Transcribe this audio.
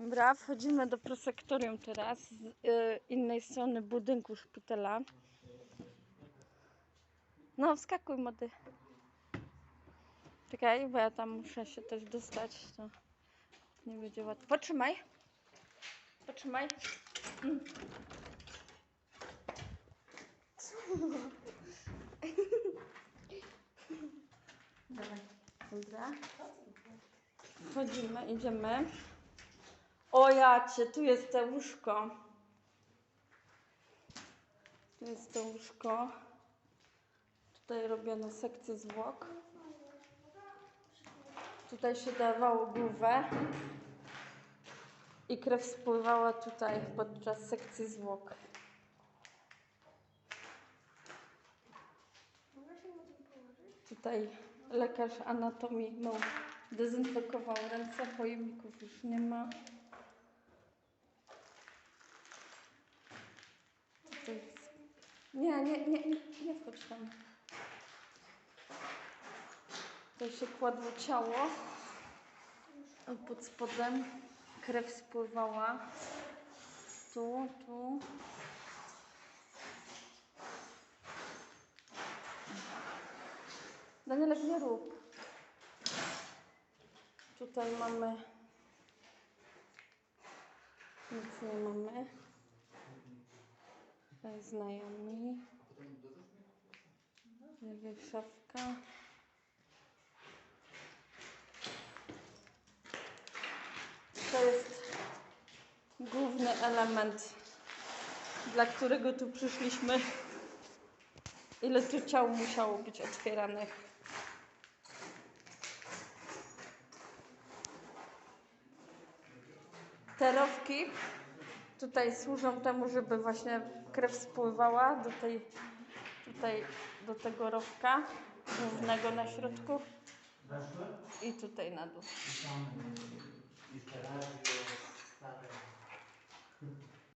Dobra, wchodzimy do prosektorium teraz z y, innej strony budynku szpitala. No, wskakuj młody. Czekaj, bo ja tam muszę się też dostać, to nie będzie łatwo. Potrzymaj. Potrzymaj. Dawaj. Dobra. Wchodzimy, idziemy. O jacie, tu jest to łóżko. Tu jest to łóżko. Tutaj robiono sekcję zwłok. Tutaj się dawało głowę. I krew spływała tutaj podczas sekcji zwłok. Tutaj lekarz anatomii no, dezynfekował ręce, pojemników już nie ma. Tutaj jest... Nie, nie, nie, nie, nie wchodź tam. Tutaj się kładło ciało. Pod spodem krew spływała. Tu, tu. Danielek, nie rób. Tutaj mamy... Nic nie mamy. Znajomi. Jakaś szafka. To jest główny element, dla którego tu przyszliśmy. Ile tu ciał musiało być otwieranych. Te rowki tutaj służą temu, żeby właśnie krew spływała do tej, tutaj do tego rowka głównego na środku i tutaj na dół.